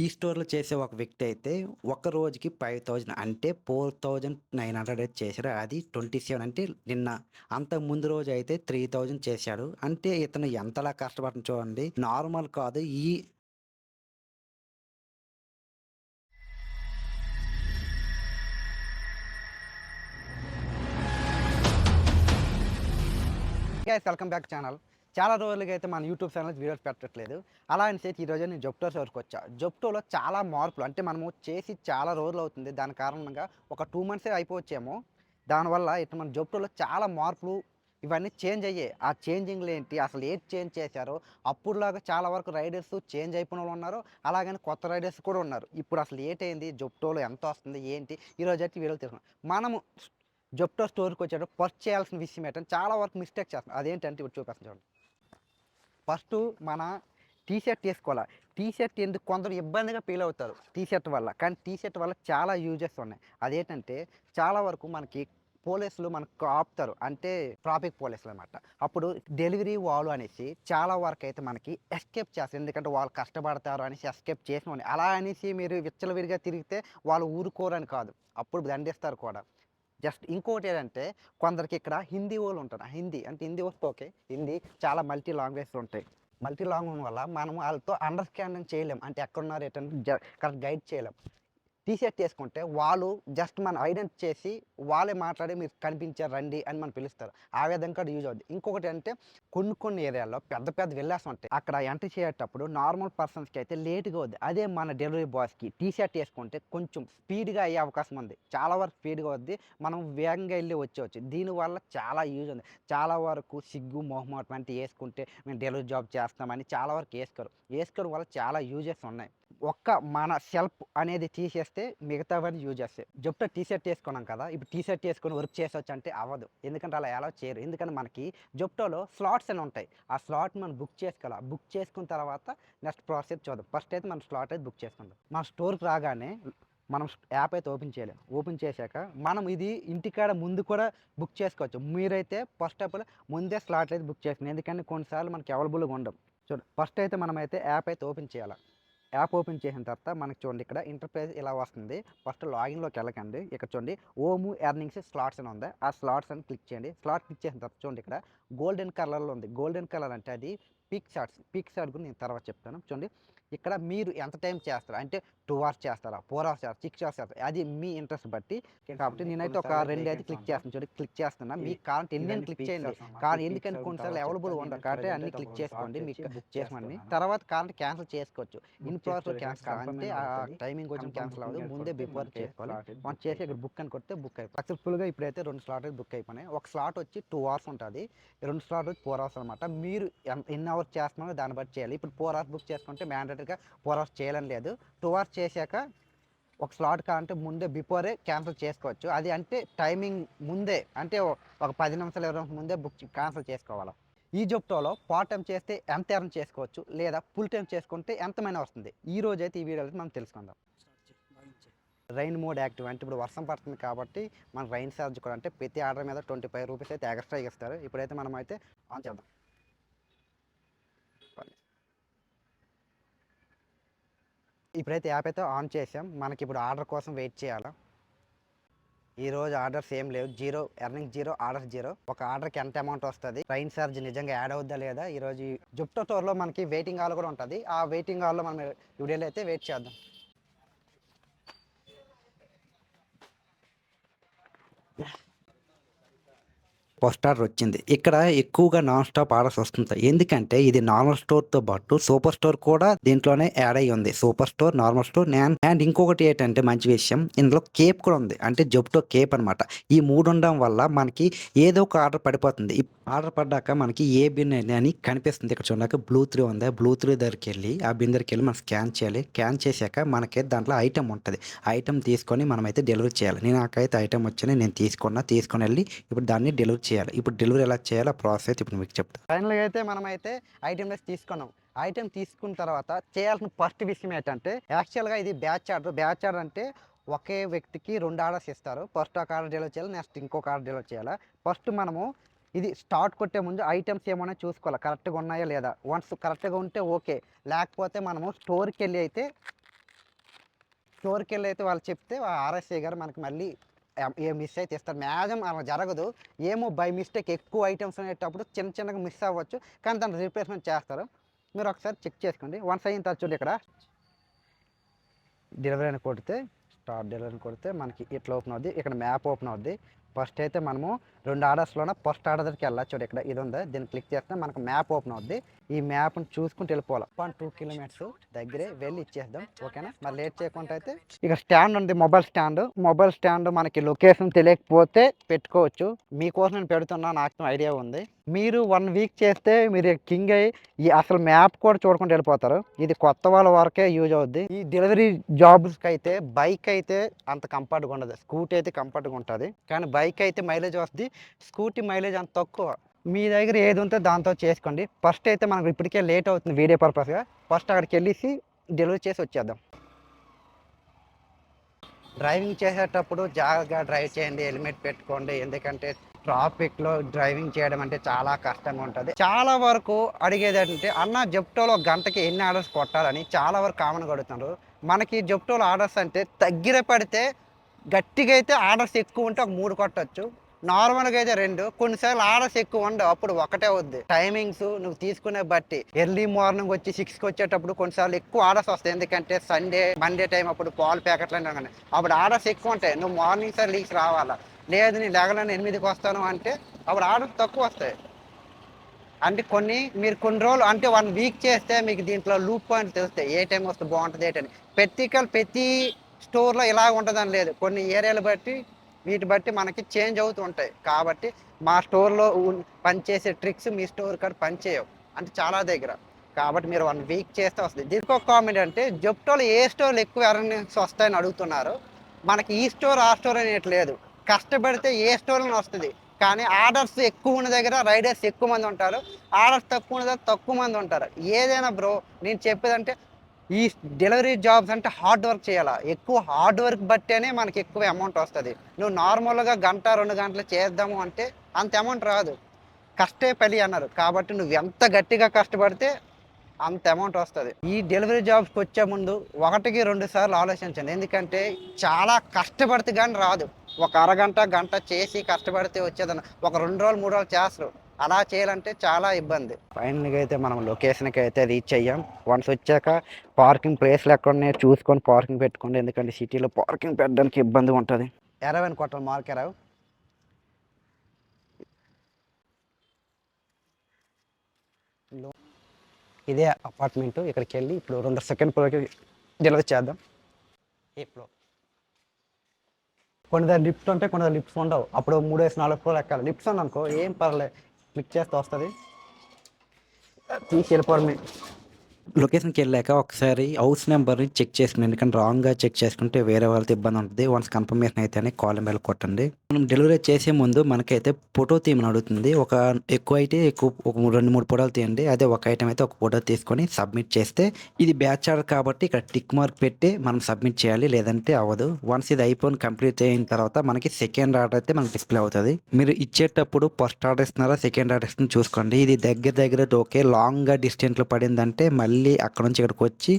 ఈ స్టోర్‌లో చేసే ఒక వ్యక్తి అయితే ఒక రోజుకి 5000 అంటే 4900 అయితే చేశాడు. అది 27 అంటే నిన్న. అంత ముందు రోజు అయితే 3000 చేశాడు. అంటే ఇతను ఎంతలా కష్టపడటం చూడండి. నార్మల్ కాదు. ఈ వెల్కమ్ బ్యాక్ ఛానల్ చాలా రోజులుగా అయితే మన యూట్యూబ్ ఛానల్ వీడియోస్ పెట్టట్లేదు. అలా అని చెప్పి ఈరోజు నేను జొప్టో స్టోర్కి వచ్చా. జొప్టోలో చాలా మార్పులు అంటే మనము చేసి చాలా రోజులు అవుతుంది. దాని కారణంగా ఒక టూ మంత్సే అయిపోవచ్చేమో. దానివల్ల ఇట్లా మన జొప్టోలో చాలా మార్పులు ఇవన్నీ చేంజ్ అయ్యాయి. ఆ చేంజింగ్లు ఏంటి అసలు ఏది చేంజ్ చేశారో అప్పుడులాగా చాలా వరకు రైడర్స్ చేంజ్ అయిపోయిన వాళ్ళు ఉన్నారు. అలాగని కొత్త రైడర్స్ కూడా ఉన్నారు. ఇప్పుడు అసలు ఏటైంది జొప్టోలో ఎంత వస్తుంది ఏంటి ఈరోజు అయితే వీడియోలు తీసుకున్నాం మనము జొప్టో స్టోర్కి వచ్చేటప్పుడు ఫస్ట్ చేయాల్సిన విషయం ఏంటంటే చాలా వరకు మిస్టేక్ చేస్తున్నాం. అదేంటంటే ఇప్పుడు చూపిస్తాను చూడండి. ఫస్ట్ మన టీ షర్ట్ వేసుకోవాలి. టీ షర్ట్ ఎందుకు కొందరు ఇబ్బందిగా ఫీల్ అవుతారు టీ షర్ట్ వల్ల. కానీ టీ షర్ట్ వల్ల చాలా యూజెస్ ఉన్నాయి. అదేంటంటే చాలా వరకు మనకి పోలీసులు మనకు ఆపుతారు. అంటే ట్రాఫిక్ పోలీసులు అనమాట అప్పుడు డెలివరీ వాళ్ళు అనేసి చాలా వరకు అయితే మనకి ఎస్కేప్ చేస్తారు. ఎందుకంటే వాళ్ళు కష్టపడతారు అనేసి ఎస్కేప్ చేసిన అలా అనేసి మీరు విచ్చలవిడిగా తిరిగితే వాళ్ళు ఊరుకోరని కాదు. అప్పుడు దండిస్తారు కూడా. జస్ట్ ఇంకోటి ఏంటంటే కొందరికి ఇక్కడ హిందీ వాళ్ళు ఉంటారు హిందీ అంటే హిందీ వస్తే ఓకే. హిందీ చాలా మల్టీ లాంగ్వేజ్ ఉంటాయి. మల్టీ లాంగ్వేజ్ వల్ల మనం వాళ్ళతో అండర్స్టాండింగ్ చేయలేం. అంటే ఎక్కడున్నారు ఏంటంటే కరెక్ట్ గైడ్ చేయలేం. టీ షర్ట్ వేసుకుంటే వాళ్ళు జస్ట్ మనం ఐడెంట్ చేసి వాళ్ళే మాట్లాడి మీరు కనిపించారు రండి అని మనం పిలుస్తారు. ఆ విధంగా యూజ్ అవుతుంది ఇంకొకటి అంటే కొన్ని కొన్ని ఏరియాల్లో పెద్ద పెద్ద వెళ్ళాల్సి ఉంటాయి. అక్కడ ఎంట్రీ చేసేటప్పుడు నార్మల్ పర్సన్స్కి అయితే లేట్గా అవుద్ది. అదే మన డెలివరీ బాయ్స్కి టీషర్ట్ వేసుకుంటే కొంచెం స్పీడ్గా అయ్యే అవకాశం ఉంది. చాలా వరకు స్పీడ్గా వద్ది మనం వేగంగా వెళ్ళి వచ్చేవచ్చు దీనివల్ల చాలా యూజ్ ఉంది. చాలా వరకు సిగ్గు మొహమాటం అంటే వేసుకుంటే మేము డెలివరీ జాబ్ చేస్తామని చాలా వరకు వేసుకోరు. వేసుకోవడం వల్ల చాలా యూజెస్ ఉన్నాయి. ఒక్క మన సెల్ఫ్ అనేది తీసేస్తే మిగతావన్నీ యూజ్ చేస్తాయి. జొప్టో టీ షర్ట్ వేసుకున్నాం కదా ఇప్పుడు టీ షర్ట్ వేసుకొని వర్క్ చేసొచ్చు అంటే అవ్వదు. ఎందుకంటే అలా ఎలా చేయరు. ఎందుకంటే మనకి జుప్టోలో స్లాట్స్ అని ఉంటాయి. ఆ స్లాట్ మనం బుక్ చేసుకోవాలి. బుక్ చేసుకున్న తర్వాత నెక్స్ట్ ప్రాసెస్ చూద్దాం. ఫస్ట్ అయితే మనం స్లాట్ అయితే బుక్ చేసుకుందాం. మన స్టోర్కి రాగానే మనం యాప్ అయితే ఓపెన్ చేయలేం. ఓపెన్ చేశాక మనం ఇది ఇంటికాడ ముందు కూడా బుక్ చేసుకోవచ్చు. మీరైతే ఫస్ట్ ఆఫ్ ఆల్ ముందే స్లాట్ అయితే బుక్ చేసుకుని ఎందుకంటే కొన్నిసార్లు మనకి అవైలబుల్గా ఉండవు. చూడండి ఫస్ట్ అయితే మనమైతే యాప్ అయితే ఓపెన్ చేయాలి. యాప్ ఓపెన్ చేసిన తర్వాత మనకి చూడండి ఇక్కడ ఇంటర్ప్రైజ్ ఇలా వస్తుంది. ఫస్ట్ లాగిన్లోకి వెళ్ళకండి. ఇక్కడ చూడండి ఓము ఎర్నింగ్స్ స్లాట్స్ అని ఉంది. ఆ స్లాట్స్ అని క్లిక్ చేయండి. స్లాట్ క్లిక్ చేసిన తర్వాత చూడండి ఇక్కడ గోల్డెన్ కలర్లో ఉంది. గోల్డెన్ కలర్ అంటే అది పిక్ షాట్స్ పిక్ షాట్ గురించి నేను తర్వాత చెప్తాను. చూడండి. ఇక్కడ మీరు ఎంత టైం చేస్తారు? అంటే టూ అవర్స్ చేస్తారా? ఫోర్ అవర్స్ చేస్తారా? సిక్స్ అవర్స్ చేస్తారా? అది మీ ఇంట్రెస్ట్ బట్టి. కాబట్టి నేనైతే ఒక రెండు అయితే క్లిక్ చేస్తాను. చూడండి. క్లిక్ చేస్తున్నా. మీకు కావాలంటే ఎన్ని క్లిక్ చేయండి. కానీ ఎందుకంటే కొన్నిసార్లు అవైలబుల్ ఉండదు కాబట్టి అన్ని క్లిక్ చేసుకోండి. మీకు చేసుకోండి తర్వాత కావాలంటే క్యాన్సిల్ చేసుకోవచ్చు. ఇన్ ప్రాసెస్ క్యాన్సిల్ అంటే ఆ టైమింగ్ కొంచెం క్యాన్సిల్ అవ్వదు. ముందే బిఫోర్ చేసుకోవాలి. మనం చేసి ఇక్కడ బుక్ అని కొడితే బుక్ అయిపోయి సక్సెస్ఫుల్గా ఇప్పుడైతే రెండు స్లాట్ బుక్ అయిపోయినాయి. ఒక స్లాట్ వచ్చి టూ అవర్స్ ఉంటుంది. రెండు స్లాట్ వచ్చి ఫోర్ అవర్స్ అనమాట మీరు ఎంత ఎన్ని అవర్స్ చేస్తున్నారో దాన్ని బట్టి చేయాలి. ఇప్పుడు ఫోర్ అవర్స్ బుక్ చేసుకుంటే మ్యాండేటరీగా ఫోర్ అవర్స్ చేయాలని లేదు. టూ అవర్స్ చేశాక ఒక స్లాట్ కావాలంటే ముందే బిఫోరే క్యాన్సిల్ చేసుకోవచ్చు. అది అంటే టైమింగ్ ముందే అంటే ఒక పది నిమిషాలు ఇరవై ముందే బుక్ క్యాన్సిల్ చేసుకోవాలి. ఈ జొప్టోలో పార్ట్ టైం చేస్తే ఎంత ఎర్న్ చేసుకోవచ్చు? లేదా ఫుల్ టైం చేసుకుంటే ఎంతమైనా వస్తుంది? ఈ రోజు అయితే ఈ వీడియోలో మనం తెలుసుకుందాం. రైన్ మోడ్ యాక్టివ్ అంటే ఇప్పుడు వర్షం పడుతుంది కాబట్టి మన రైన్ ఛార్జ్ కూడా అంటే ప్రతి ఆర్డర్ మీద ట్వంటీ ఫైవ్ రూపీస్ అయితే ఎక్స్ట్రా ఇస్తారు. ఇప్పుడైతే మనం అయితే ఆన్ చేద్దాం. ఇప్పుడైతే యాప్ అయితే ఆన్ చేసాం. మనకి ఇప్పుడు ఆర్డర్ కోసం వెయిట్ చేయాలా? ఈ రోజు ఆర్డర్స్ ఏం లేవు. Zero earning zero order zero. ఒక ఆర్డర్కి ఎంత అమౌంట్ వస్తుంది? రైన్ ఛార్జ్ నిజంగా యాడ్ అవుద్దా లేదా? ఈరోజు జుప్టో స్టోర్లో మనకి వెయిటింగ్ హాల్ కూడా ఉంటుంది. ఆ వెయిటింగ్ హాల్లో మనం వీడియోలో అయితే వెయిట్ చేద్దాం. ఫస్ట్ ఆర్డర్ వచ్చింది. ఇక్కడ ఎక్కువగా నాన్ స్టాప్ ఆర్డర్స్ వస్తుంటాయి. ఎందుకంటే ఇది నార్మల్ స్టోర్తో పాటు సూపర్ స్టోర్ కూడా దీంట్లోనే యాడ్ అయ్యి ఉంది. Super store normal store and ఇంకొకటి ఏంటంటే మంచి విషయం ఇందులో కేప్ కూడా ఉంది. అంటే జొప్టో కేప్ అనమాట ఈ మూడు ఉండడం వల్ల మనకి ఏదో ఒక ఆర్డర్ పడిపోతుంది. ఆర్డర్ పడ్డాక మనకి ఏ బిన్ అని కనిపిస్తుంది. ఇక్కడ చూడడానికి బ్లూ త్రీ ఉంది. బ్లూ త్రీ దగ్గరికి వెళ్ళి ఆ బిన్ దగ్గరికి వెళ్ళి మనం స్కాన్ చేయాలి. స్కాన్ చేశాక మనకి దాంట్లో ఐటమ్ ఉంటుంది. ఐటమ్ తీసుకొని మనమైతే డెలివరీ చేయాలి. నేను నాకైతే ఐటమ్ వచ్చింది నేను తీసుకున్నా. తీసుకొని వెళ్ళి ఇప్పుడు దాన్ని డెలివరీ చేయాలి. ఇప్పుడు డెలివరీ ఎలా చేయాలో ప్రాసెస్ ఇప్పుడు మీకు చెప్తాను ఫైనల్గా అయితే మనం అయితే ఐటమ్ లెస్ తీసుకున్నాం. ఐటమ్ తీసుకున్న తర్వాత చేయాల్సిన ఫస్ట్ విషయం ఏంటంటే యాక్చువల్గా ఇది బ్యాచ్ ఆర్డర్. బ్యాచ్ ఆర్డర్ అంటే ఒకే వ్యక్తికి రెండు ఆర్డర్స్ ఇస్తారు. ఫస్ట్ ఒక ఆర్డర్ డెలివరీ చేయాలి నెక్స్ట్ ఇంకొక ఆర్డర్ డెలివరీ చేయాలి. ఫస్ట్ మనము ఇది స్టార్ట్ కొట్టే ముందు ఐటమ్స్ ఏమైనా చూసుకోవాలి. కరెక్ట్గా ఉన్నాయా లేదా? వన్స్ కరెక్ట్గా ఉంటే ఓకే. లేకపోతే మనము స్టోర్కి వెళ్ళి అయితే స్టోర్కి వెళ్ళి అయితే వాళ్ళు చెప్తే ఆర్ఎస్ఏ గారు మనకి మళ్ళీ ఏ మిస్ అయితే ఇస్తారు. మ్యాక్సిమం అలా జరగదు. ఏమో బై మిస్టేక్ ఎక్కువ ఐటమ్స్ అనేటప్పుడు చిన్న చిన్నగా మిస్ అవ్వచ్చు. కానీ దాన్ని రీప్లేస్మెంట్ చేస్తారు. మీరు ఒకసారి చెక్ చేసుకోండి. వన్స్ అయిన తర్వాత చూడండి ఇక్కడ. డెలివరీ అని కొడితే స్టార్ట్ డెలివరీ అని కొడితే మనకి ఇట్లా ఓపెన్ అవుద్ది. ఇక్కడ మ్యాప్ ఓపెన్ అవుద్ది. ఫస్ట్ అయితే మనము రెండు ఆర్డర్స్లోనే ఫస్ట్ ఆర్డర్ దగ్గరికి వెళ్ళాలి. చూడు ఇక్కడ ఇది ఉంది. దీన్ని క్లిక్ చేస్తే మనకు మ్యాప్ ఓపెన్ అవుద్ది. ఈ మ్యాప్ని చూసుకుంటూ వెళ్ళిపోవాలి. వన్ టూ కిలోమీటర్స్ దగ్గరే వెళ్ళి ఇచ్చేద్దాం. ఓకేనా మరి లేట్ చేయకుండా అయితే ఇక స్టాండ్ ఉంది. మొబైల్ స్టాండ్ మొబైల్ స్టాండ్ మనకి లొకేషన్ తెలియకపోతే పెట్టుకోవచ్చు. మీకోసం నేను పెడుతున్నా. నాకు ఐడియా ఉంది. మీరు వన్ వీక్ చేస్తే మీరు కింగ్ అయ్యి ఈ అసలు మ్యాప్ కూడా చూడకుండా వెళ్ళిపోతారు. ఇది కొత్త వాళ్ళ వరకే యూజ్ అవుద్ది. ఈ డెలివరీ జాబ్స్కి అయితే బైక్ అయితే అంత కంఫర్ట్గా ఉండదు. స్కూటీ అయితే కంఫర్ట్గా ఉంటుంది. కానీ బైక్ అయితే మైలేజ్ వస్తుంది స్కూటీ మైలేజ్ అంత తక్కువ. మీ దగ్గర ఏది ఉంటే దాంతో చేసుకోండి. ఫస్ట్ అయితే మనకు ఇప్పటికే లేట్ అవుతుంది వీడియో పర్పస్గా ఫస్ట్ అక్కడికి వెళ్ళేసి డెలివరీ చేసి వచ్చేద్దాం. డ్రైవింగ్ చేసేటప్పుడు జాగ్రత్తగా డ్రైవ్ చేయండి హెల్మెట్ పెట్టుకోండి. ఎందుకంటే ట్రాఫిక్లో డ్రైవింగ్ చేయడం అంటే చాలా కష్టంగా ఉంటుంది. చాలా వరకు అడిగేది అంటే అన్న జెప్టోలో గంటకి ఎన్ని ఆర్డర్స్ కొట్టాలని? చాలా వరకు కామన్ అడుగుతున్నారు మనకి జెప్టోలో ఆర్డర్స్ అంటే దగ్గర పడితే గట్టిగా అయితే ఆర్డర్స్ ఎక్కువ ఉంటే ఒక మూడు కొట్టచ్చు. నార్మల్గా అయితే రెండు. కొన్నిసార్లు ఆర్డర్స్ ఎక్కువ ఉండవు. అప్పుడు ఒకటే వద్దు టైమింగ్స్ నువ్వు తీసుకునే బట్టి. ఎర్లీ మార్నింగ్ వచ్చి సిక్స్కి వచ్చేటప్పుడు కొన్నిసార్లు ఎక్కువ ఆర్డర్స్ వస్తాయి. ఎందుకంటే సండే మండే టైం అప్పుడు పాలు ప్యాకెట్లు అంటే అప్పుడు ఆర్డర్స్ ఎక్కువ ఉంటాయి. నువ్వు మార్నింగ్ సార్ లీక్స్ రావాలా? లేదు నేను లేగలని ఎనిమిదికి వస్తాను అంటే అప్పుడు ఆర్డర్స్ తక్కువ వస్తాయి. అంటే కొన్ని మీరు కొన్ని రోజులు అంటే వన్ వీక్ చేస్తే మీకు దీంట్లో లూప్ పాయింట్ తెలుస్తాయి. ఏ టైం వస్తే బాగుంటుంది ఏంటని ప్రతికల్ ప్రతి స్టోర్లో ఇలా ఉంటుందని లేదు. కొన్ని ఏరియాలు బట్టి వీటి బట్టి మనకి చేంజ్ అవుతూ ఉంటాయి. కాబట్టి మా స్టోర్లో పనిచేసే ట్రిక్స్ మీ స్టోర్ కాడ పనిచేయవు. అంటే చాలా దగ్గర. కాబట్టి మీరు వన్ వీక్ చేస్తే వస్తుంది. దీనికి ఒక కామెంట్ అంటే జెప్టోలో ఏ స్టోర్లు ఎక్కువ ఎర్నింగ్స్ వస్తాయని అడుగుతున్నారు. మనకి ఈ స్టోర్ ఆ స్టోర్ అనేట్లేదు. లేదు కష్టపడితే ఏ స్టోర్లో వస్తుంది. కానీ ఆర్డర్స్ ఎక్కువ ఉన్న దగ్గర రైడర్స్ ఎక్కువ మంది ఉంటారు. ఆర్డర్స్ తక్కువ ఉన్న దగ్గర తక్కువ మంది ఉంటారు. ఏదైనా బ్రో నేను చెప్పేదంటే ఈ డెలివరీ జాబ్స్ అంటే హార్డ్ వర్క్ చేయాలా? ఎక్కువ హార్డ్ వర్క్ బట్టేనే మనకి ఎక్కువ అమౌంట్ వస్తుంది. నువ్వు నార్మల్గా గంట రెండు గంటలు చేద్దాము అంటే అంత అమౌంట్ రాదు. కష్టే పని అన్నారు. కాబట్టి నువ్వు ఎంత గట్టిగా కష్టపడితే అంత అమౌంట్ వస్తుంది. ఈ డెలివరీ జాబ్స్కి వచ్చే ముందు ఒకటికి రెండు సార్లు ఆలోచించండి. ఎందుకంటే చాలా కష్టపడితే కానీ రాదు. ఒక అరగంట గంట చేసి కష్టపడితే వచ్చేదన్న ఒక రెండు రోజులు మూడు రోజులు చేస్తారు. అలా చేయాలంటే చాలా ఇబ్బంది. ఫైనల్గా అయితే మనం లొకేషన్కి అయితే రీచ్ అయ్యాం. వన్స్ వచ్చాక పార్కింగ్ ప్లేస్లు ఎక్కడ ఉన్నాయో చూసుకొని పార్కింగ్ పెట్టుకోండి. ఎందుకంటే సిటీలో పార్కింగ్ పెట్టడానికి ఇబ్బంది ఉంటుంది. ఎరవై కొట్టాలి మార్క్ ఎరవ్. ఇదే అపార్ట్మెంట్. ఇక్కడికి వెళ్ళి ఇప్పుడు రెండు సెకండ్ ఫ్లోర్కి డెలివరీ చేద్దాం. ఏ ఫ్లోర్ కొన్ని దగ్గర లిఫ్ట్స్ ఉంటాయి కొన్ని దగ్గర లిఫ్ట్స్ ఉండవు. అప్పుడు మూడు వేసి నాలుగు ఫ్లోర్ ఎక్కాలి. లిఫ్ట్స్ ఉంది అనుకో ఏం పర్లేదు క్లిక్ చేస్తే వస్తుంది. తీసి వెళ్ళిపోవడమే లొకేషన్కి వెళ్ళాక ఒకసారి హౌస్ నెంబర్ని చెక్ చేసుకుని ఎందుకంటే రాంగ్గా చెక్ చేసుకుంటే వేరే వాళ్ళతో ఇబ్బంది ఉంటుంది. వన్స్ కన్ఫర్మేషన్ అయితేనే కాల్ బెల్ కొట్టండి. మనం డెలివరీ చేసే ముందు మనకైతే ఫోటో తీయమని అడుగుతుంది. ఒక ఎక్కువ అయితే ఎక్కువ ఒక రెండు మూడు ఫోటోలు తీయండి. అదే ఒక ఐటమ్ అయితే ఒక ఫోటో తీసుకొని సబ్మిట్ చేస్తే ఇది బ్యాచ్ ఆర్డర్ కాబట్టి ఇక్కడ టిక్ మార్క్ పెట్టి మనం సబ్మిట్ చేయాలి. లేదంటే అవ్వదు. వన్స్ ఇది అయిపోయిన కంప్లీట్ అయిన తర్వాత మనకి సెకండ్ ఆర్డర్ అయితే మనకి డిస్ప్లే అవుతుంది. మీరు ఇచ్చేటప్పుడు ఫస్ట్ ఆర్డర్ ఇస్తున్నారా సెకండ్ ఆర్డర్ ఇస్తున్నా చూసుకోండి. ఇది దగ్గర దగ్గర ఓకే లాంగ్గా డిస్టెంట్లో పడిందంటే మళ్ళీ అక్కడ నుంచి ఇక్కడికి వచ్చి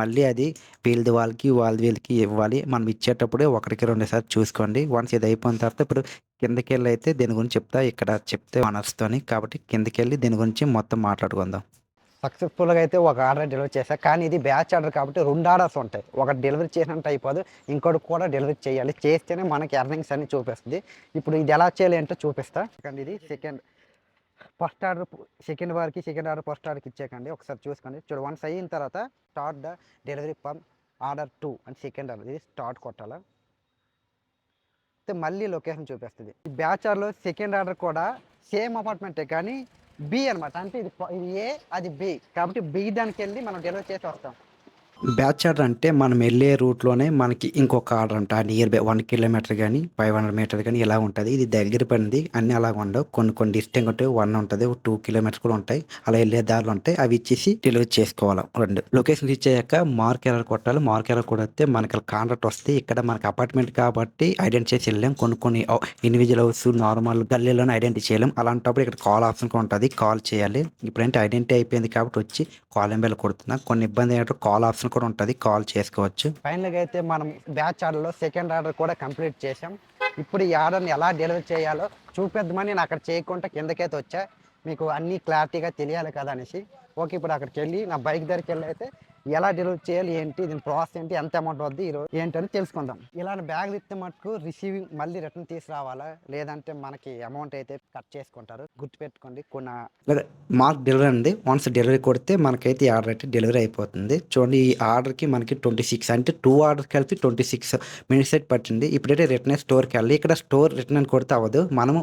మళ్ళీ అది వీళ్ళది వాళ్ళకి వాళ్ళది వీళ్ళకి ఇవ్వాలి. మనం ఇచ్చేటప్పుడే ఒకరికి రెండుసార్లు చూసుకోండి. వన్స్ ఇది అయిపోయిన తర్వాత ఇప్పుడు కిందకి వెళ్ళి అయితే దీని గురించి చెప్తా ఇక్కడ చెప్తే మనస్తోని. కాబట్టి కిందకి వెళ్ళి దీని గురించి మొత్తం మాట్లాడుకుందాం. సక్సెస్ఫుల్గా అయితే ఒక ఆర్డర్ డెలివరీ చేశాను కానీ ఇది బ్యాచ్ ఆర్డర్ కాబట్టి రెండు ఆర్డర్స్ ఉంటాయి. ఒకటి డెలివరీ చేసినట్టు అయిపోదు. ఇంకోటి కూడా డెలివరీ చేయాలి. చేస్తేనే మనకి ఎర్నింగ్స్ అన్ని చూపిస్తుంది. ఇప్పుడు ఇది ఎలా చేయాలి అంటే చూపిస్తా. కానీ ఇది సెకండ్ ఫస్ట్ ఆర్డర్ సెకండ్ వారికి సెకండ్ ఆర్డర్ ఫస్ట్ ఆర్డర్కి ఇచ్చేకండి ఒకసారి చూసుకోండి. చూడు వన్స్ అయిన తర్వాత స్టార్ట్ ద డెలివరీ పమ్ ఆర్డర్ టూ అని సెకండ్ ఆర్డర్ ఇది స్టార్ట్ కొట్టాలా. అయితే మళ్ళీ లొకేషన్ చూపిస్తుంది. ఈ బ్యాచ్ ఆర్లో సెకండ్ ఆర్డర్ కూడా సేమ్ అపార్ట్మెంటే కానీ బి అన్నమాట. అంటే ఇది ఇది ఏ అది బి. కాబట్టి బి దానికి వెళ్ళి మనం డెలివరీ చేసి వస్తాం. బ్యాచ్ ఆర్డర్ అంటే మనం వెళ్ళే రూట్లోనే మనకి ఇంకొక ఆర్డర్ అంట. నియర్ బై వన్ కిలోమీటర్ కానీ ఫైవ్ హండ్రెడ్ మీటర్ కానీ ఇలా ఉంటుంది? ఇది దగ్గర పడింది అన్ని అలా ఉండవు. కొన్ని కొన్ని డిస్టెంట్ ఉంటే వన్ ఉంటుంది టూ కిలోమీటర్స్ కూడా ఉంటాయి. అలా వెళ్ళే దారులు ఉంటాయి అవి ఇచ్చేసి డెలివరీ చేసుకోవాలి. రెండు లొకేషన్ రీచ్ అయ్యాక మార్క్ ఎలా కొట్టాలి. మార్క్ ఎలా కొడితే మనకి కాంట్రాక్ట్ వస్తే ఇక్కడ మనకి అపార్ట్మెంట్ కాబట్టి ఐడెంటిఫై చేసి వెళ్ళాం కొన్ని కొన్ని ఇండివిజువల్ హౌస్ నార్మల్ గల్లీలోనే ఐడెంటిఫై చేయలేం. అలాంటప్పుడు ఇక్కడ కాల్ ఆప్షన్ ఉంటుంది. కాల్ చేయాలి. ఇప్పుడంటే ఐడెంటిఫై అయిపోయింది కాబట్టి వచ్చి కాల్ ఎంబెల్ కొడుతున్నా. కొన్ని ఇబ్బంది ఏంటంటే కాల్ ఆప్షన్ ఆప్షన్ కూడా ఉంటుంది. కాల్ చేసుకోవచ్చు. ఫైనల్గా అయితే మనం బ్యాచ్ ఆర్డర్లో సెకండ్ ఆర్డర్ కూడా కంప్లీట్ చేసాం ఇప్పుడు ఈ ఆర్డర్ని ఎలా డెలివరీ చేయాలో చూపిద్దామని నేను అక్కడ చేయకుండా కిందకైతే వచ్చా. మీకు అన్నీ క్లారిటీగా తెలియాలి కదా అనేసి. ఓకే ఇప్పుడు అక్కడికి వెళ్ళి నా బైక్ దగ్గరికి వెళ్ళి అయితే ఎలా డెలివరీ చేయాలి ఏంటి దీని ప్రాసెస్ ఏంటి ఎంత అమౌంట్ వద్దు ఈరోజు ఏంటని తెలుసుకుందాం. ఇలాంటి బ్యాగ్ ఇస్తే మటుకు రిసీవింగ్ మళ్ళీ రిటర్న్ తీసుకురావాలా? లేదంటే మనకి అమౌంట్ అయితే కట్ చేసుకుంటారు. గుర్తుపెట్టుకోండి కొన్ని లేదా మాకు డెలివరీ ఉంది వన్స్ డెలివరీ కొడితే మనకైతే ఈ ఆర్డర్ అయితే డెలివరీ అయిపోతుంది. చూడండి ఈ ఆర్డర్కి మనకి ట్వంటీ సిక్స్ అంటే టూ ఆర్డర్స్ కలిపి ట్వంటీ సిక్స్ మినిట్స్ అయితే పట్టింది. ఇప్పుడైతే రిటర్న్ స్టోర్కి వెళ్ళి ఇక్కడ స్టోర్ రిటర్న్ అని కొడితే అవ్వదు. మనము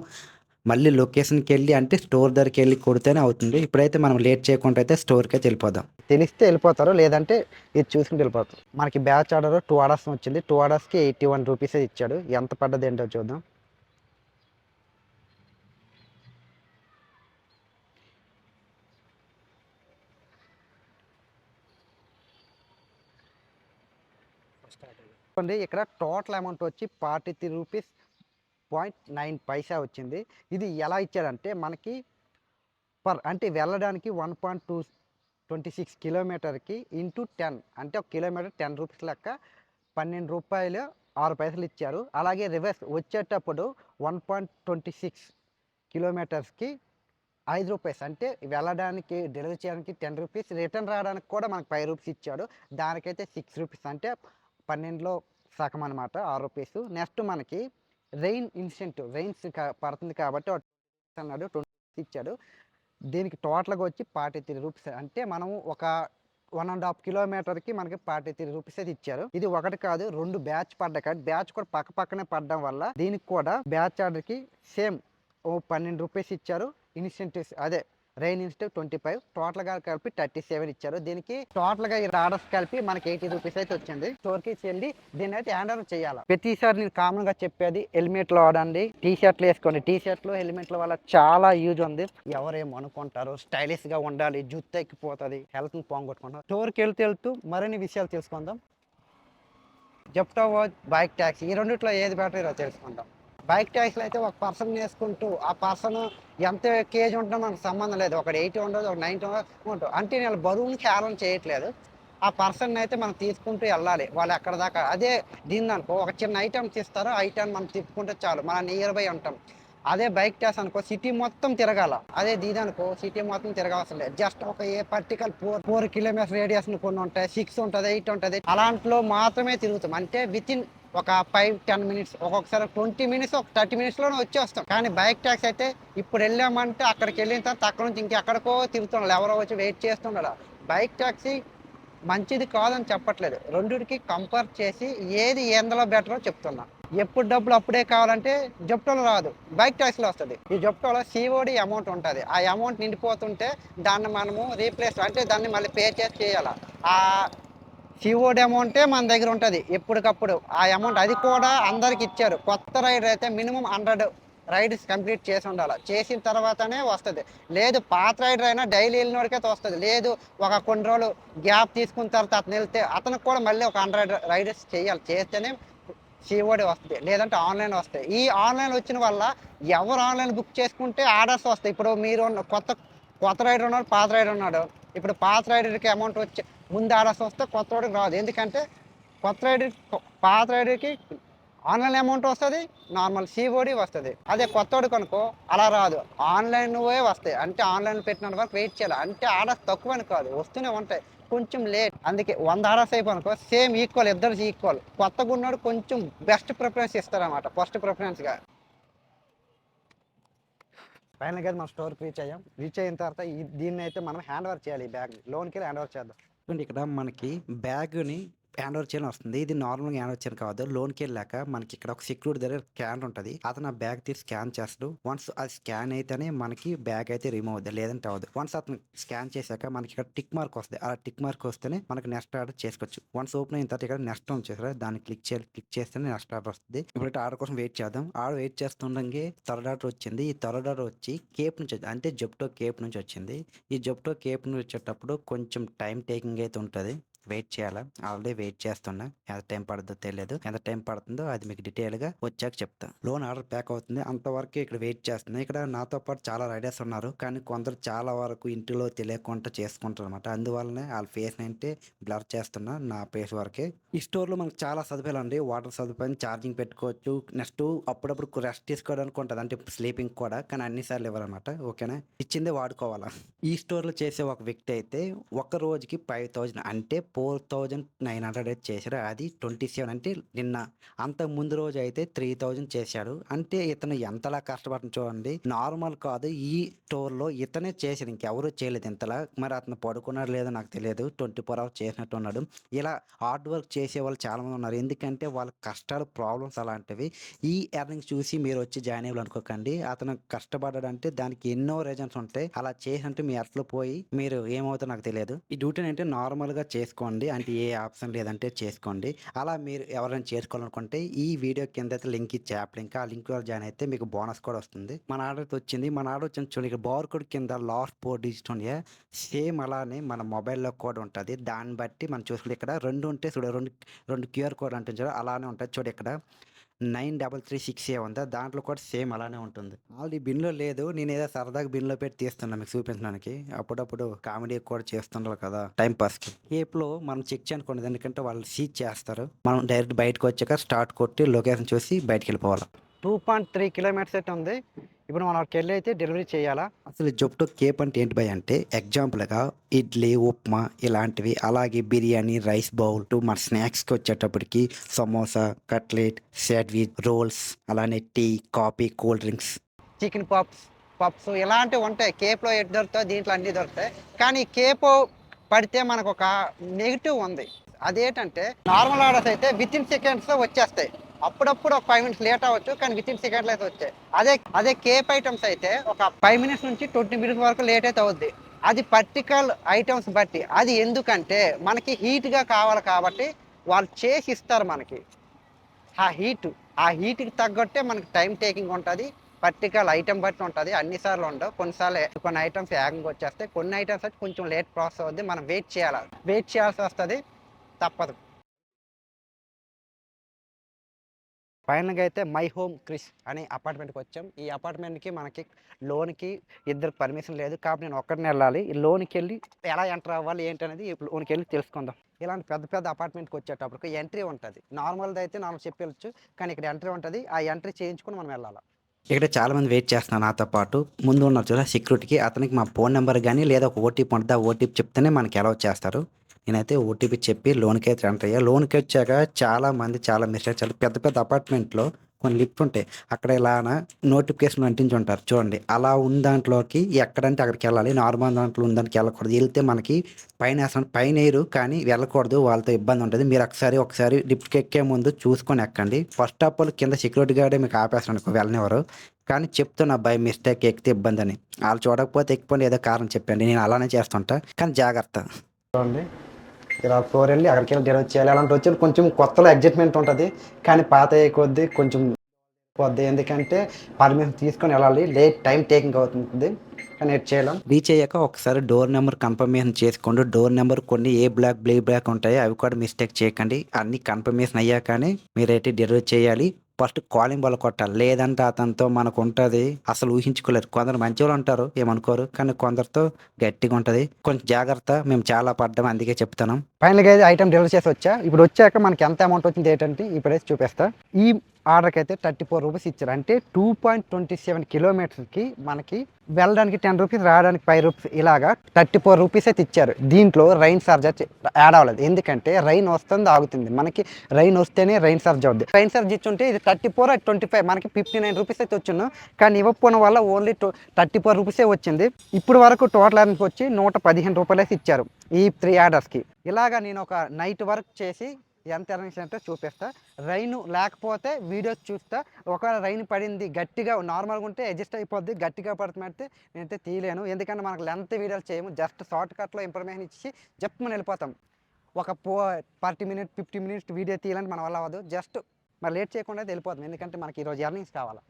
మళ్ళీ లొకేషన్కి వెళ్ళి అంటే స్టోర్ దగ్గరికి వెళ్ళి కొడితేనే అవుతుంది. ఇప్పుడైతే మనం లేట్ చేయకుండా అయితే స్టోర్కి అయితే వెళ్ళిపోదాం. తెలిస్తే వెళ్ళిపోతారు లేదంటే ఇది చూసుకుంటూ వెళ్ళిపోతారు. మనకి బ్యాచ్ ఆర్డర్ టూ ఆర్డర్స్ వచ్చింది. టూ ఆర్డర్స్కి ఎయిటీ వన్ రూపీస్ ఇచ్చాడు. ఎంత పడ్డది ఏంటో చూద్దాం. ఇక్కడ టోటల్ అమౌంట్ వచ్చి forty three rupees point nine paisa వచ్చింది. ఇది ఎలా ఇచ్చాడంటే మనకి పర్ అంటే వెళ్ళడానికి one point two twenty six కిలోమీటర్కి ఇంటూ టెన్ అంటే ఒక కిలోమీటర్ టెన్ రూపీస్ లెక్క పన్నెండు రూపాయలు ఆరు పైసలు ఇచ్చారు. అలాగే రివర్స్ వచ్చేటప్పుడు వన్ పాయింట్ ట్వంటీ సిక్స్ కిలోమీటర్స్కి ఐదు రూపీస్ అంటే వెళ్ళడానికి డెలివరీ చేయడానికి టెన్ రూపీస్ రిటర్న్ రావడానికి కూడా మనకు ఫైవ్ రూపీస్ ఇచ్చాడు. దానికైతే సిక్స్ రూపీస్ అంటే పన్నెండులో సగం అనమాట ఆరు రూపీస్. నెక్స్ట్ మనకి రెయిన్ ఇన్స్టెంట్ రెయిన్స్ పడుతుంది కాబట్టి అన్నాడు ట్వంటీ ఇచ్చాడు. దీనికి టోటల్గా వచ్చి ఫార్టీ త్రీ రూపీస్. అంటే మనం ఒక వన్ అండ్ హాఫ్ కిలోమీటర్కి మనకి ఫార్టీ త్రీ రూపీస్ అయితే ఇచ్చారు. ఇది ఒకటి కాదు రెండు బ్యాచ్ పడ్డ కాబట్టి బ్యాచ్ కూడా పక్క పక్కనే పడడం వల్ల దీనికి కూడా బ్యాచ్ ఆర్డర్కి సేమ్ ఓ పన్నెండు రూపీస్ ఇచ్చారు. ఇన్సెంటివ్స్ అదే రెయిన్ ఇన్స్టెంట్ ట్వంటీ ఫైవ్. టోటల్గా కలిపి థర్టీ సెవెన్ ఇచ్చారు. దీనికి టోటల్గా ఈ రాడర్స్ కలిపి మనకి ఎయిటీ రూపీస్ అయితే వచ్చింది. స్టోర్కి వెళ్ళి దీన్ని అయితే హ్యాండ్ ఓవర్ చేయాలి. ప్రతిసారి నేను కామన్గా చెప్పేది హెల్మెట్లు వాడండి టీ షర్ట్లు వేసుకోండి. టీ షర్ట్లు హెల్మెట్ల వల్ల చాలా యూజ్ ఉంది. ఎవరేమో అనుకుంటారు స్టైలిష్గా ఉండాలి జుత్తు ఎక్కిపోతుంది హెల్త్ పోగొట్టుకుంటారు. పోగొట్టుకుంటాం స్టోర్కి వెళ్తూ వెళ్తూ మరిన్ని విషయాలు తెలుసుకుందాం. జెప్టో బైక్ ట్యాక్సీ ఈ రెండిట్లో ఏది బెటర్ తెలుసుకుందాం. బైక్ ట్యాక్సీలో అయితే ఒక పర్సన్ వేసుకుంటూ ఆ పర్సన్ ఎంత కేజీ ఉంటుందో మనకు సంబంధం లేదు. ఒకటి ఎయిటీ ఉండదు ఒక నైన్టీ ఉంటుంది అంటే నేను బరువుని క్యారం చేయట్లేదు. ఆ పర్సన్ అయితే మనం తీసుకుంటూ వెళ్ళాలి. వాళ్ళు ఎక్కడ దాకా అదే దీన్ని అనుకో ఒక చిన్న ఐటమ్ తీస్తారు. ఐటమ్ మనం తిప్పుకుంటే చాలు. మన నియర్ బై ఉంటాం అదే బైక్ ట్యాక్స్ అనుకో సిటీ మొత్తం తిరగాల. అదే దీని అనుకో సిటీ మొత్తం తిరగాల్సిన లేదు. జస్ట్ ఒక a particular four four kilometers radius కొన్ని ఉంటాయి. సిక్స్ ఉంటుంది ఎయిట్ ఉంటుంది. అలాంటిలో మాత్రమే తిరుగుతాం. అంటే విత్ ఇన్ ఒక ఫైవ్ టెన్ మినిట్స్ ఒక్కొక్కసారి ట్వంటీ మినిట్స్ ఒక థర్టీ మినిట్స్లోనే వచ్చేస్తాం. కానీ బైక్ ట్యాక్సీ అయితే ఇప్పుడు వెళ్ళామంటే అక్కడికి వెళ్ళిన తర్వాత అక్కడ నుంచి ఇంకెక్కడికో తిరుగుతున్నాడు ఎవరో వచ్చి వెయిట్ చేస్తుండాలి బైక్ ట్యాక్సీ మంచిది కాదని చెప్పట్లేదు. రెండుకి కంపేర్ చేసి ఏది ఎందులో బెటరో చెప్తున్నా. ఎప్పుడు డబ్బులు అప్పుడే కావాలంటే జప్టోలో రాదు. బైక్ ట్యాక్స్లో వస్తుంది. ఈ జప్టోలో సిఓడి అమౌంట్ ఉంటుంది. ఆ అమౌంట్ నిండిపోతుంటే దాన్ని మనము రీప్లేస్ అంటే దాన్ని మళ్ళీ పే చేసి చేయాలి? ఆ సిఓడి అమౌంటే మన దగ్గర ఉంటుంది ఎప్పటికప్పుడు. ఆ అమౌంట్ అది కూడా అందరికి ఇచ్చారు. కొత్త రైడర్ అయితే మినిమం హండ్రెడ్ రైడ్స్ కంప్లీట్ చేసి ఉండాలి. చేసిన తర్వాతనే వస్తుంది. లేదు పాత రైడర్ అయినా డైలీ వెళ్ళినోడికైతే వస్తుంది లేదు ఒక కొన్ని రోజులు గ్యాప్ తీసుకున్న తర్వాత అతను వెళ్తే అతనికి కూడా మళ్ళీ ఒక హండ్రెడ్ రైడర్స్ చేయాలి. చేస్తేనే సిఓడి వస్తుంది. లేదంటే ఆన్లైన్ వస్తాయి ఈ ఆన్లైన్ వచ్చిన వల్ల ఎవరు ఆన్లైన్ బుక్ చేసుకుంటే ఆర్డర్స్ వస్తాయి. ఇప్పుడు మీరు కొత్త కొత్త రైడర్ ఉన్నాడు పాత రైడర్ ఉన్నాడు. ఇప్పుడు పాత రైడర్కి అమౌంట్ వచ్చే ముందు ఆడాల్సి వస్తే కొత్త వాడికి రాదు. ఎందుకంటే కొత్త రైడర్ పాత రైడర్కి ఆన్లైన్ అమౌంట్ వస్తుంది నార్మల్ సిఓడి వస్తుంది. అదే కొత్తోడు అనుకో అలా రాదు. ఆన్లైన్ వస్తాయి. అంటే ఆన్లైన్ పెట్టిన వరకు వెయిట్ చేయాలి. అంటే ఆర్డర్స్ తక్కువ అని కాదు వస్తూనే ఉంటాయి. కొంచెం లేట్ అందుకే వంద ఆర్డర్స్ అయిపోనుకో సేమ్ ఈక్వల్ ఇద్దరు ఈక్వల్ కొత్తగా ఉన్నాడు కొంచెం బెస్ట్ ప్రిఫరెన్స్ ఇస్తారన్నమాట ఫస్ట్ ప్రిఫరెన్స్గా ఫైనల్గా మనం స్టోర్కి రీచ్ అయ్యాం. రీచ్ అయిన తర్వాత దీన్ని అయితే మనం హ్యాండ్ ఓవర్ చేయాలి ఈ బ్యాగ్ లోన్కి హ్యాండ్ ఓవర్ చేద్దాం. ఇక్కడ మనకి బ్యాగ్ని హ్యాండ్ ఓవర్ వస్తుంది. ఇది నార్మల్గా హ్యాండ్ ఓవర్ చేయడం కాదు లోన్కి వెళ్ళాక మనకి ఇక్కడ ఒక సెక్యూరిటీ దగ్గర స్కాన్ ఉంటుంది. అతను ఆ బ్యాగ్ తీసి స్కాన్ చేస్తాడు. వన్స్ అది స్కాన్ అయితేనే మనకి బ్యాగ్ అయితే రిమూవ్ అవుతుంది లేదంటే అవ్వదు. వన్స్ అతను స్కాన్ చేశాక మనకి ఇక్కడ టిక్ మార్క్ వస్తుంది. ఆ టిక్ మార్క్ వస్తేనే మనకి నెక్స్ట్ ఆర్డర్ చేసుకోవచ్చు. వన్స్ ఓపెన్ అయిన తర్వాత ఇక్కడ నెక్స్ట్ ఆన్ చేసారు దాన్ని క్లిక్ చేయాలి. క్లిక్ చేస్తేనే నెక్స్ట్ ఆర్డర్ వస్తుంది. ఇప్పుడు ఆర్డర్ కోసం వెయిట్ చేద్దాం. ఆర్డర్ వెయిట్ చేస్తుండగా థర్డ్ ఆర్డర్ వచ్చింది. ఈ థర్డ్ ఆర్డర్ వచ్చి కేప్ నుంచి అంటే జెప్టో కేప్ నుంచి వచ్చింది. ఈ జెప్టో కేప్ నుంచి వచ్చేటప్పుడు కొంచెం టైం టేకింగ్ అయితే ఉంటుంది. వెయిట్ చేయాలా? ఆల్రెడీ వెయిట్ చేస్తున్నా. ఎంత టైం పడుతుందో తెలియదు ఎంత టైం పడుతుందో అది మీకు డీటెయిల్గా వచ్చాక చెప్తా. లోన్ ఆర్డర్ ప్యాక్ అవుతుంది. అంతవరకు ఇక్కడ వెయిట్ చేస్తుంది ఇక్కడ నాతో పాటు చాలా రైడర్స్ ఉన్నారు. కానీ కొందరు చాలా వరకు ఇంటిలో తెలియకుండా చేసుకుంటారు అనమాట అందువల్లనే వాళ్ళ ఫేస్ అంటే బ్లర్ చేస్తున్నా నా ఫేస్ వరకే. ఈ స్టోర్లో మనకు చాలా సదుపాయాలు అండి. వాటర్ సదుపాయం ఛార్జింగ్ పెట్టుకోవచ్చు. నెక్స్ట్ అప్పుడప్పుడు రెస్ట్ తీసుకోవడానికి ఉంటుంది. అంటే స్లీపింగ్ కూడా. కానీ అన్నిసార్లు ఇవ్వాలన్నమాట ఓకేనా? ఇచ్చిందే వాడుకోవాలా? ఈ స్టోర్లో చేసే ఒక వ్యక్తి అయితే ఒక రోజుకి ఫైవ్ థౌజండ్ అంటే ఫోర్ థౌజండ్ నైన్ హండ్రెడ్ అయితే చేశారు. అది ట్వంటీ సెవెన్ అంటే నిన్న అంత ముందు రోజు అయితే త్రీ థౌజండ్ చేశాడు. అంటే ఇతను ఎంతలా కష్టపడిన చూడండి. నార్మల్ కాదు ఈ టోర్లో ఇతనే చేశాడు. ఇంకెవరు చేయలేదు ఇంతలా. మరి అతను పడుకున్నాడు లేదో నాకు తెలియదు. ట్వంటీ ఫోర్ అవర్స్ చేసినట్టు ఉన్నాడు. ఇలా హార్డ్ వర్క్ చేసే వాళ్ళు చాలామంది ఉన్నారు. ఎందుకంటే వాళ్ళ కష్టాలు ప్రాబ్లమ్స్ అలాంటివి ఈ ఎర్నింగ్స్ చూసి మీరు వచ్చి జాయిన్ అవ్వాలనుకోకండి అతను కష్టపడ్డాడంటే దానికి ఎన్నో రీజన్స్ ఉంటాయి. అలా చేసినట్టు మీ అట్లా పోయి మీరు ఏమవుతుందో నాకు తెలియదు. ఈ డ్యూటీని అంటే నార్మల్గా చేసుకో చేసుకోండి. అంటే ఏ ఆప్షన్ లేదంటే చేసుకోండి. అలా మీరు ఎవరైనా చేసుకోవాలనుకుంటే ఈ వీడియో కింద అయితే లింక్ ఇచ్చే యాప్ లింక్ ఆ లింక్ జాయిన్ అయితే మీకు బోనస్ కూడా వస్తుంది. మన ఆర్డర్ వచ్చింది. మన ఆర్డర్ వచ్చింది చూడండి. బార్ కోడ్ కింద లాస్ట్ ఫోర్ డిజిట్ ఉన్నాయా సేమ్ అలానే మన మొబైల్లో కూడా ఉంటుంది. దాన్ని బట్టి మనం చూసుకుంటే ఇక్కడ రెండు ఉంటే చూడ. రెండు రెండు క్యూఆర్ కోడ్ అంటే చూడ. అలానే ఉంటుంది. చూడు ఇక్కడ. Nine double three six A ఉందా? దాంట్లో కూడా సేమ్ అలానే ఉంటుంది. ఆల్రెడీ బిన్లో లేదు. నేను ఏదో సరదాగా బిన్లో పెట్టి తీస్తున్నా మీకు చూపించడానికి. అప్పుడప్పుడు కామెడీ కూడా చేస్తుండ్రు కదా టైం పాస్కి. ఏప్లో మనం చెక్ చేయనుకోండి ఎందుకంటే వాళ్ళు సీజ్ చేస్తారు. మనం డైరెక్ట్ బయటకు వచ్చాక స్టార్ట్ కొట్టి లొకేషన్ చూసి బయటకు వెళ్ళిపోవాలి టూ పాయింట్ త్రీ కిలోమీటర్స్ అయితే ఉంది. ఇప్పుడు మనం అక్కడికి వెళ్ళి అయితే డెలివరీ చేయాలా? అసలు జొప్టో కేప్ అంటే ఏంటి భయ్ అంటే ఎగ్జాంపుల్గా ఇడ్లీ ఉప్మా ఇలాంటివి అలాగే బిర్యానీ రైస్ బౌల్ టు మన స్నాక్స్కి వచ్చేటప్పటికి సమోసా కట్లెట్ శాండ్విచ్ రోల్స్ అలానే tea coffee cool drinks chicken puffs puffs ఇలాంటివి ఉంటాయి. కేప్లో ఎటు దొరుకుతాయి దీంట్లో అన్నీ దొరుకుతాయి. కానీ కేప్ పడితే మనకు ఒక నెగిటివ్ ఉంది. అదేంటంటే నార్మల్ ఆర్డర్స్ అయితే విత్ ఇన్ సెకండ్స్లో వచ్చేస్తాయి. అప్పుడప్పుడు ఒక ఫైవ్ మినిట్స్ లేట్ అవ్వచ్చు కానీ విత్ ఇన్ సెకండ్లో అయితే వచ్చాయి. అదే అదే కేప్ ఐటమ్స్ అయితే ఒక ఫైవ్ మినిట్స్ నుంచి ట్వంటీ మినిట్స్ వరకు లేట్ అయితే అవుద్ది. అది పర్టికల్ ఐటమ్స్ బట్టి. అది ఎందుకంటే మనకి హీట్గా కావాలి కాబట్టి వాళ్ళు చేసి ఇస్తారు మనకి. ఆ హీట్ ఆ హీట్కి తగ్గట్టే మనకి టైం టేకింగ్ ఉంటుంది పర్టికల్ ఐటమ్ బట్టి ఉంటుంది. అన్నిసార్లు ఉండవు. కొన్నిసార్లు కొన్ని ఐటమ్స్ యాగంగా వచ్చేస్తాయి. కొన్ని ఐటమ్స్ వచ్చి కొంచెం లేట్ ప్రాసెస్ అవుద్ది. మనం వెయిట్ చేయాలి వెయిట్ చేయాల్సి వస్తుంది. తప్పదు. ఫైనల్గా అయితే మై హోమ్ క్రిస్ అనే అపార్ట్మెంట్కి వచ్చాం. ఈ అపార్ట్మెంట్కి మనకి లోన్కి ఇద్దరు పర్మిషన్ లేదు. కాబట్టి నేను ఒక్కడిని వెళ్ళాలి. ఈ లోన్కి వెళ్ళి ఎలా ఎంటర్ అవ్వాలి ఏంటి అనేది లోన్కి వెళ్ళి తెలుసుకుందాం. ఇలాంటి పెద్ద పెద్ద అపార్ట్మెంట్కి వచ్చేటప్పటికి ఎంట్రీ ఉంటుంది. నార్మల్ది అయితే నార్మల్ చెప్పవచ్చు కానీ ఇక్కడ ఎంట్రీ ఉంటుంది. ఆ ఎంట్రీ చేయించుకుని మనం వెళ్ళాలి. ఇక్కడ చాలా మంది వెయిట్ చేస్తున్నారు నాతో పాటు. ముందు ఉన్నారు చూడ సెక్యూరిటీకి అతనికి మా ఫోన్ నెంబర్ కానీ లేదా ఒక ఓటీపీ ఉంటుంది ఆ ఓటీపీ చెప్తేనే మనకి ఎలా చేస్తారు. నేనైతే ఓటీపీ చెప్పి లోన్కి అయితే ఎంటర్ అయ్యా. లోన్కి వచ్చాక చాలా మంది చాలా మిస్టేక్ చాలా పెద్ద పెద్ద అపార్ట్మెంట్లో కొన్ని లిఫ్ట్ ఉంటాయి. అక్కడ ఇలానా నోటిఫికేషన్ అంటించి ఉంటారు చూడండి అలా ఉన్న దాంట్లోకి ఎక్కడంటే అక్కడికి వెళ్ళాలి. నార్మల్ దాంట్లో ఉన్న దానికి వెళ్ళకూడదు. వెళ్తే మనకి పైన వేస్తాను పైన వేయరు కానీ వెళ్ళకూడదు. వాళ్ళతో ఇబ్బంది ఉంటుంది. మీరు ఒకసారి ఒకసారి లిఫ్ట్కి ఎక్కే ముందు చూసుకొని ఎక్కండి. ఫస్ట్ ఆఫ్ ఆల్ కింద సెక్యూరిటీ గార్డే మీకు ఆపేస్తాను అనుకో వెళ్ళనివ్వరు. కానీ చెప్తున్నా బై మిస్టేక్ ఎక్కితే ఇబ్బంది అని. వాళ్ళు చూడకపోతే ఎక్కిపోండి ఏదో కారణం చెప్పండి. నేను అలానే చేస్తుంటా. కానీ జాగ్రత్త. చూడండి ఇలా ఫ్లోర్ వెళ్ళి అక్కడికి వెళ్ళి డెలివరీ చేయాలి అలాంటి వచ్చి కొంచెం కొత్తలో ఎగ్జైట్మెంట్ ఉంటుంది. కానీ పాత అయ్యే కొద్దీ కొంచెం పోద్ది ఎందుకంటే పర్మిషన్ తీసుకొని వెళ్ళాలి. లేట్ టైం టేకింగ్ అవుతుంది. కానీ ఎట్ చేయలేం. రీచ్ అయ్యాక ఒకసారి డోర్ నెంబర్ కన్ఫర్మేషన్ చేసుకోండి. డోర్ నెంబర్ కొన్ని ఏ బ్లాక్ బ్లే బ్లాక్ ఉంటాయి అవి కూడా మిస్టేక్ చేయకండి. అన్ని కన్ఫర్మేషన్ అయ్యాకనే మీరైతే డెలివరీ చేయాలి. ఫస్ట్ కాలింగ్ బాల్ కొట్టాలి. లేదంటే అతనితో మనకు ఉంటుంది అసలు ఊహించుకోలేరు. కొందరు మంచి వాళ్ళు ఉంటారు ఏమనుకోరు. కానీ కొందరితో గట్టిగా ఉంటుంది. కొంచెం జాగ్రత్త. మేము చాలా పడ్డాం అందుకే చెప్తున్నాం. ఫైనల్గా ఐటమ్ డెలివరీ చేసి వచ్చా. ఇప్పుడు వచ్చాక మనకి ఎంత అమౌంట్ వచ్చింది ఏంటంటే ఇప్పుడైతే చూపిస్తా. ఈ ఆర్డర్కి అయితే థర్టీ ఫోర్ రూపీస్ ఇచ్చారు. అంటే టూ పాయింట్ ట్వంటీ సెవెన్ కిలోమీటర్స్కి మనకి వెళ్ళడానికి టెన్ రూపీస్ రావడానికి ఫైవ్ రూపీస్ ఇలాగా థర్టీ ఫోర్ రూపీస్ అయితే ఇచ్చారు. దీంట్లో రైన్ ఛార్జ్ యాడ్ అవ్వలేదు. ఎందుకంటే రైన్ వస్తుంది ఆగుతుంది. మనకి రైన్ వస్తేనే రైన్ ఛార్జ్ అవుద్ది. రైన్ ఛార్జ్ ఇచ్చుంటే ఇది థర్టీ ఫోర్ ట్వంటీ ఫైవ్ మనకి ఫిఫ్టీ నైన్ రూపీస్ అయితే వచ్చిండు కానీ ఇవ్వకపోవడం వల్ల ఓన్లీ థర్టీ ఫోర్ రూపీసే వచ్చింది. ఇప్పుడు వరకు టోటల్ అర్నింగ్ వచ్చి నూట పదిహేను రూపాయలు అయితే ఇచ్చారు ఈ త్రీ ఆర్డర్స్కి ఇలాగా నేను ఒక నైట్ వర్క్ చేసి ఎంత ఎర్నింగ్స్ అంటే చూపిస్తా. రైన్ లేకపోతే వీడియోస్ చూస్తా. ఒకవేళ రైన్ పడింది గట్టిగా నార్మల్గా ఉంటే అడ్జస్ట్ అయిపోద్ది గట్టిగా పడుతున్నట్టే నేనైతే తీయలేను. ఎందుకంటే మనకు లెంత్ వీడియోలు చేయము జస్ట్ షార్ట్ కట్లో ఇన్ఫర్మేషన్ ఇచ్చి జస్ట్ వెళ్ళిపోతాం. ఒక పో forty minute fifty minutes video తీయాలంటే మన వల్ల అవ్వదు. జస్ట్ మరి లేట్ చేయకుండా అయితే ఎందుకంటే మనకి ఈరోజు ఎర్నింగ్స్ కావాలి.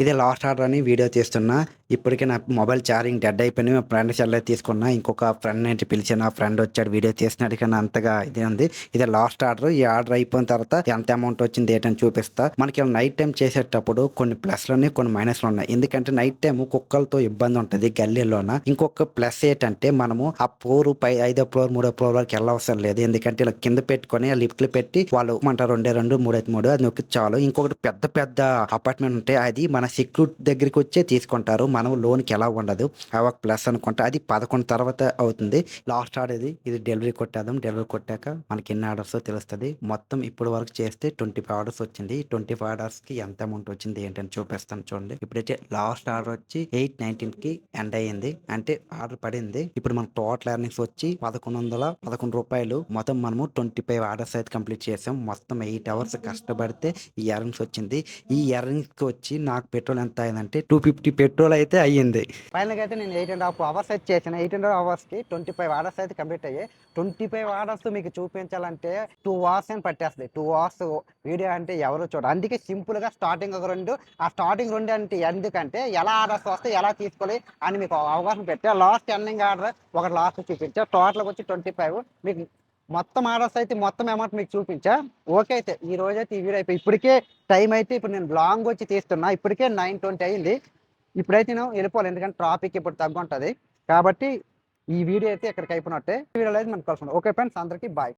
ఇది లాస్ట్ ఆర్డర్ అని వీడియో చేస్తున్నా ఇప్పటికే నా మొబైల్ ఛార్జింగ్ డెడ్ అయిపోయింది. మా ఫ్రెండ్ సెల్ తీసుకున్నా. ఇంకొక ఫ్రెండ్ ఏంటి పిలిచిన ఫ్రెండ్ వచ్చాడు వీడియో చేసినాడు కానీ అంతగా ఇది ఉంది. ఇది లాస్ట్ ఆర్డర్. ఈ ఆర్డర్ అయిపోయిన తర్వాత ఎంత అమౌంట్ వచ్చింది ఏంటని చూపిస్తా. మనకి నైట్ టైం చేసేటప్పుడు కొన్ని ప్లస్లు ఉన్నాయి కొన్ని మైనస్లు ఉన్నాయి. ఎందుకంటే నైట్ టైం కుక్కలతో ఇబ్బంది ఉంటుంది గల్లీలోన. ఇంకొక ప్లస్ ఏంటంటే మనము ఆ ఫ్లోర్ పై ఐదో ఫ్లోర్ మూడో ఫ్లోర్ వరకు వెళ్ళవసరం లేదు. ఎందుకంటే ఇలా కింద పెట్టుకొని ఆ లిఫ్ట్లు పెట్టి వాళ్ళు అంటారు రెండే రెండు మూడైతే మూడు. అది నొక్కి చాలు. ఇంకొకటి పెద్ద పెద్ద అపార్ట్మెంట్ ఉంటే అది మన సెక్యూరిటీ దగ్గరికి వచ్చే తీసుకుంటారు. మనం లోన్కి ఎలా ఉండదు. ఆ ఒక ప్లస్ అనుకుంటా. అది పదకొండు తర్వాత అవుతుంది. లాస్ట్ ఆర్డర్ ఇది. ఇది డెలివరీ కొట్టేద్దాం. డెలివరీ కొట్టాక మనకి ఎన్ని ఆర్డర్స్ తెలుస్తుంది. మొత్తం ఇప్పుడు వరకు చేస్తే ట్వంటీ ఫైవ్ ఆర్డర్స్ వచ్చింది. ట్వంటీ ఫైవ్ ఆర్డర్స్కి ఎంత అమౌంట్ వచ్చింది ఏంటని చూపిస్తాను చూడండి. ఇప్పుడైతే లాస్ట్ ఆర్డర్ వచ్చి ఎయిట్ నైన్టీన్కి ఎండ్ అయ్యింది. అంటే ఆర్డర్ పడింది. ఇప్పుడు మన టోటల్ ఎర్నింగ్స్ వచ్చి పదకొండు వందల పదకొండు రూపాయలు. మొత్తం మనము ట్వంటీ ఫైవ్ ఆర్డర్స్ అయితే కంప్లీట్ చేసాం. మొత్తం ఎయిట్ అవర్స్ కష్టపడితే ఈ ఎర్నింగ్స్ వచ్చింది. ఈ ఎర్నింగ్స్కి వచ్చి నాకు పెట్రోల్ ఎంత అయిందంటే టూ ఫిఫ్టీ పెట్రోల్ అయితే అయ్యింది. ఫైనల్గా అయితే నేను ఎయిట్ అండ్ హాఫ్ అవర్స్ అయితే చేసిన. ఎయిట్ అండ్ హాఫ్ అవర్స్కి ట్వంటీ ఫైవ్ అవర్స్ అయితే కంప్లీట్ అయ్యాయి. ట్వంటీ ఫైవ్ అవర్స్ మీకు చూపించాలంటే టూ అవర్స్ అని పట్టేస్తుంది. టూ అవర్స్ వీడియో అంటే ఎవరు చూడరు అందుకే సింపుల్గా స్టార్టింగ్ ఒక రెండు ఆ స్టార్టింగ్ రెండు అంటే ఎందుకంటే ఎలా ఆర్డర్స్ వస్తే ఎలా తీసుకోవాలి అని మీకు అవకాశం పెట్టా. లాస్ట్ ఎండింగ్ ఆర్డర్ ఒక లాస్ట్ చూపించా. టోటల్ వచ్చి ట్వంటీ ఫైవ్. మీకు మొత్తం ఆర్డర్స్ అయితే మొత్తం అమౌంట్ మీకు చూపించా. ఓకే అయితే ఈ రోజు అయితే ఈ వీడియో అయిపోయి ఇప్పటికే టైం అయితే ఇప్పుడు నేను లాంగ్ వచ్చి తీస్తున్నా. ఇప్పటికే నైన్ ట్వంటీ అయింది. ఇప్పుడైతే నేను వెళ్ళిపోవాలి ఎందుకంటే ట్రాఫిక్ ఇప్పుడు తగ్గుంటుంది. కాబట్టి ఈ వీడియో అయితే ఇక్కడికి అయిపోయినట్టే. వీడియోలో అయితే మనం కలుసుకుంటాం ఓకే ఫ్రెండ్స్ అందరికీ బాయ్